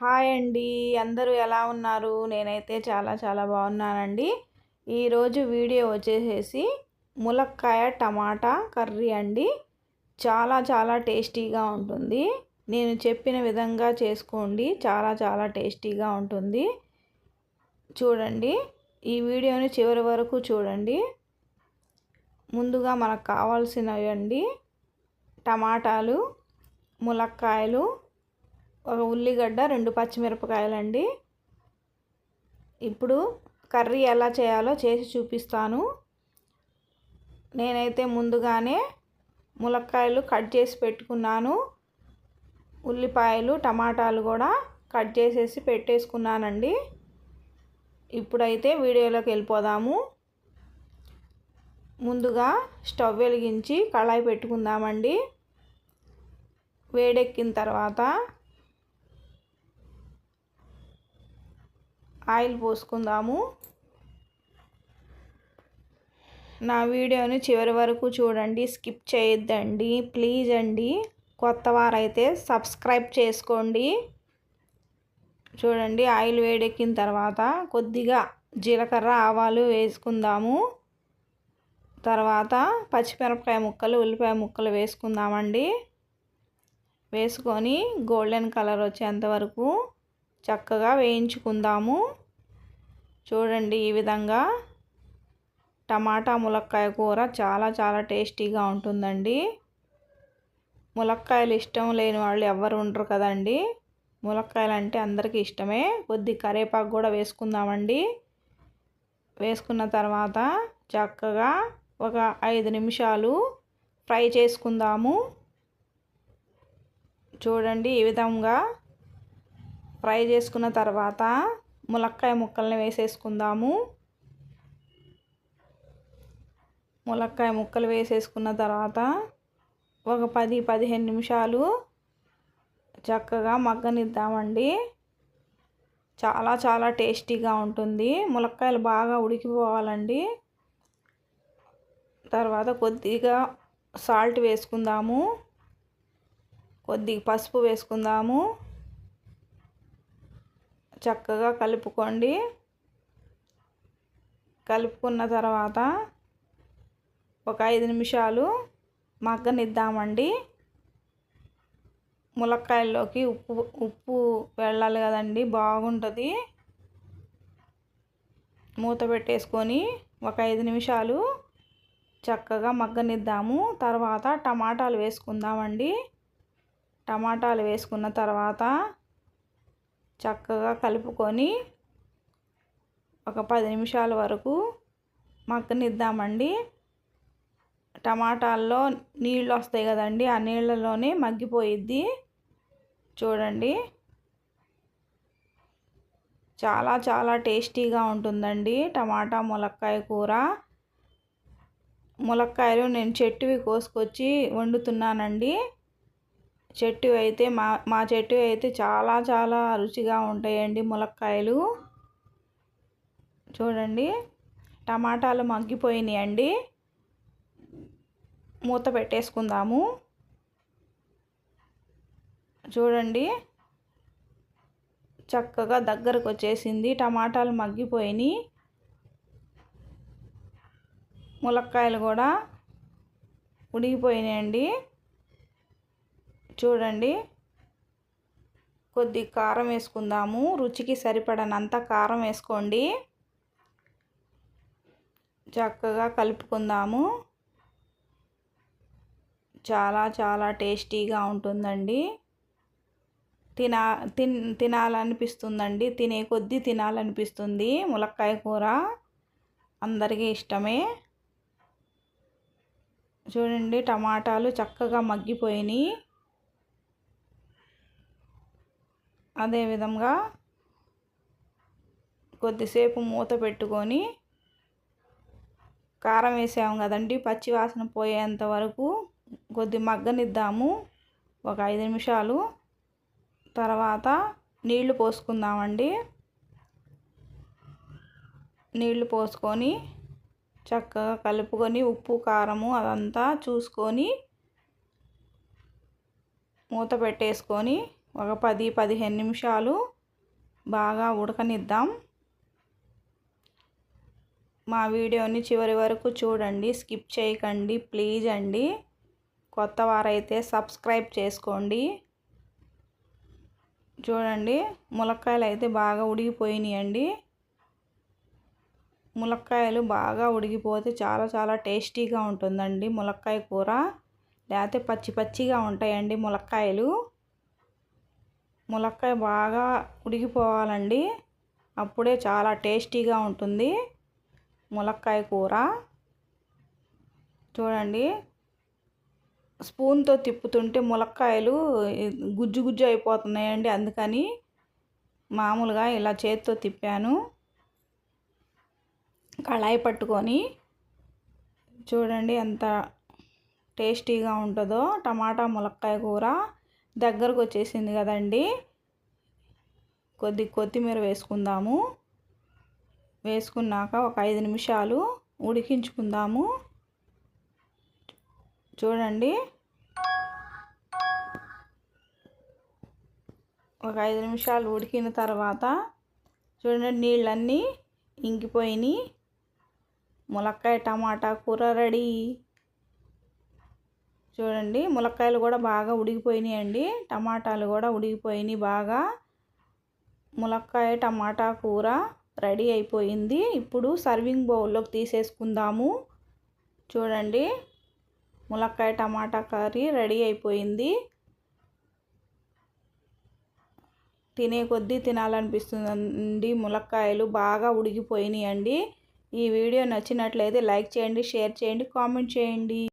Hi అండి. అందరూ ఎలా ఉన్నారు? నేనైతే చాలా చాలా బాగున్నానండి. ఈరోజు వీడియో వచ్చేసేసి ములక్కాయ టమాటా కర్రీ అండి. చాలా చాలా టేస్టీగా ఉంటుంది. నేను చెప్పిన విధంగా చేసుకోండి. చాలా చాలా టేస్టీగా ఉంటుంది. చూడండి. ఈ వీడియోని చివరి వరకు చూడండి. ముందుగా మనకు కావాల్సినవి అండి టమాటాలు ములక్కాయలు ఒక ఉల్లిగడ్డ రెండు పచ్చిమిరపకాయలండి. ఇప్పుడు కర్రీ ఎలా చేయాలో చేసి చూపిస్తాను. నేనైతే ముందుగానే ములక్కాయలు కట్ చేసి పెట్టుకున్నాను. ఉల్లిపాయలు టమాటాలు కూడా కట్ చేసేసి పెట్టేసుకున్నానండి. ఇప్పుడైతే వీడియోలోకి వెళ్ళిపోదాము. ముందుగా స్టవ్ వెలిగించి కళాయి పెట్టుకుందామండి. వేడెక్కిన తర్వాత ఆయిల్ పోసుకుందాము. నా వీడియోని చివరి వరకు చూడండి స్కిప్ చేయొద్దండి ప్లీజ్ అండి. కొత్త వారైతే సబ్స్క్రైబ్ చేసుకోండి. చూడండి ఆయిల్ వేడెక్కిన తర్వాత కొద్దిగా జీలకర్ర ఆవాలు వేసుకుందాము. తర్వాత పచ్చిమిరపకాయ ముక్కలు ఉల్లిపాయ ముక్కలు వేసుకుందామండి. వేసుకొని గోల్డెన్ కలర్ వచ్చేంత వరకు చక్కగా వేయించుకుందాము. చూడండి ఈ విధంగా టమాటా ములక్కాయ కూర చాలా చాలా టేస్టీగా ఉంటుందండి. ములక్కాయలు ఇష్టం లేని వాళ్ళు ఎవరు ఉండరు కదండి. ములక్కాయలు అంటే అందరికీ ఇష్టమే. కొద్ది కరేపాకు కూడా వేసుకుందామండి. వేసుకున్న తర్వాత చక్కగా ఒక ఐదు నిమిషాలు ఫ్రై చేసుకుందాము. చూడండి ఈ విధంగా ఫ్రై చేసుకున్న తర్వాత ములక్కాయ ముక్కల్ని వేసేసుకుందాము. ములక్కాయ ముక్కలు వేసేసుకున్న తర్వాత ఒక పది పదిహేను నిమిషాలు చక్కగా మగ్గనిద్దామండి. చాలా చాలా టేస్టీగా ఉంటుంది. ములక్కాయలు బాగా ఉడికిపోవాలండి. తర్వాత కొద్దిగా సాల్ట్ వేసుకుందాము. కొద్దిగా పసుపు వేసుకుందాము. చక్కగా కలుపుకోండి. కలుపుకున్న తర్వాత ఒక ఐదు నిమిషాలు మగ్గనిద్దామండి. ములక్కాయల్లోకి ఉప్పు ఉప్పు వెళ్ళాలి కదండి బాగుంటుంది. మూత పెట్టేసుకొని ఒక ఐదు నిమిషాలు చక్కగా మగ్గనిద్దాము. తర్వాత టమాటాలు వేసుకుందామండి. టమాటాలు వేసుకున్న తర్వాత చక్కగా కలుపుకొని ఒక పది నిమిషాల వరకు మగ్గనిద్దామండి. టమాటాల్లో నీళ్ళు వస్తాయి కదండి ఆ నీళ్ళలోనే మగ్గిపోయిద్ది. చూడండి. చాలా చాలా టేస్టీగా ఉంటుందండి టమాటా ములక్కాయ కూర. ములక్కాయలు నేను చెట్టువి కోసుకొచ్చి వండుతున్నానండి. చెట్టు అయితే మా మా చెట్టు అయితే చాలా చాలా రుచిగా ఉంటాయండి ములక్కాయలు. చూడండి టమాటాలు మగ్గిపోయినాయండి. మూత పెట్టేసుకుందాము. చూడండి చక్కగా దగ్గరకు వచ్చేసింది. టమాటాలు మగ్గిపోయినాయి. ములక్కాయలు కూడా ఉడిగిపోయినాయండి చూడండి. కొద్ది కారం వేసుకుందాము. రుచికి సరిపడనంత కారం వేసుకోండి. చక్కగా కలుపుకుందాము. చాలా చాలా టేస్టీగా ఉంటుందండి. తినా తిన్ తినాలనిపిస్తుందండి. తినే కొద్దీ తినాలనిపిస్తుంది. ములక్కాయ కూర అందరికీ ఇష్టమే. చూడండి టమాటాలు చక్కగా మగ్గిపోయినాయి. అదేవిధంగా కొద్దిసేపు మూత పెట్టుకొని కారం వేసాము కదండి పచ్చి వాసన పోయేంత వరకు కొద్ది మగ్గనిద్దాము ఒక ఐదు నిమిషాలు. తర్వాత నీళ్ళు పోసుకుందామండి. నీళ్ళు పోసుకొని చక్కగా కలుపుకొని ఉప్పు కారము అదంతా చూసుకొని మూత పెట్టేసుకొని ఒక పది పదిహేను నిమిషాలు బాగా ఉడకనిద్దాం. మా వీడియోని చివరి వరకు చూడండి స్కిప్ చేయకండి ప్లీజ్ అండి. కొత్త వారైతే సబ్స్క్రైబ్ చేసుకోండి. చూడండి ములక్కాయలు అయితే బాగా అండి ములక్కాయలు బాగా ఉడికిపోతే చాలా చాలా టేస్టీగా ఉంటుందండి ములక్కాయ కూర. లేకపోతే పచ్చి పచ్చిగా ఉంటాయండి ములక్కాయలు. ములక్కాయ బాగా ఉడికిపోవాలండి. అప్పుడే చాలా టేస్టీగా ఉంటుంది ములక్కాయ కూర. చూడండి. స్పూన్తో తిప్పుతుంటే ములక్కాయలు గుజ్జు గుజ్జు అయిపోతున్నాయండి అందుకని మామూలుగా ఇలా చేతితో తిప్పాను. కళాయి పట్టుకొని చూడండి ఎంత టేస్టీగా ఉంటుందో. టమాటా ములక్కాయ కూర. దగ్గరకు వచ్చేసింది కదండి. కొద్ది కొత్తిమీర వేసుకుందాము. వేసుకున్నాక ఒక ఐదు నిమిషాలు ఉడికించుకుందాము. చూడండి. ఒక ఐదు నిమిషాలు ఉడికిన తర్వాత చూడండి నీళ్ళన్నీ ఇంకిపోయినాయి. ములక్కాయ టమాటా కూర రెడీ. చూడండి ములక్కాయలు కూడా బాగా ఉడికిపోయినాయండి. టమాటాలు కూడా ఉడికిపోయినాయి బాగా. ములక్కాయ టమాటా కూర రెడీ అయిపోయింది. ఇప్పుడు సర్వింగ్ బౌల్లోకి తీసేసుకుందాము. చూడండి ములక్కాయ టమాటా కర్రీ రెడీ అయిపోయింది. తినే కొద్దీ తినాలనిపిస్తుందండి. ములక్కాయలు బాగా ఉడిగిపోయినాయి అండి ఈ వీడియో నచ్చినట్లయితే లైక్ చేయండి షేర్ చేయండి కామెంట్ చేయండి.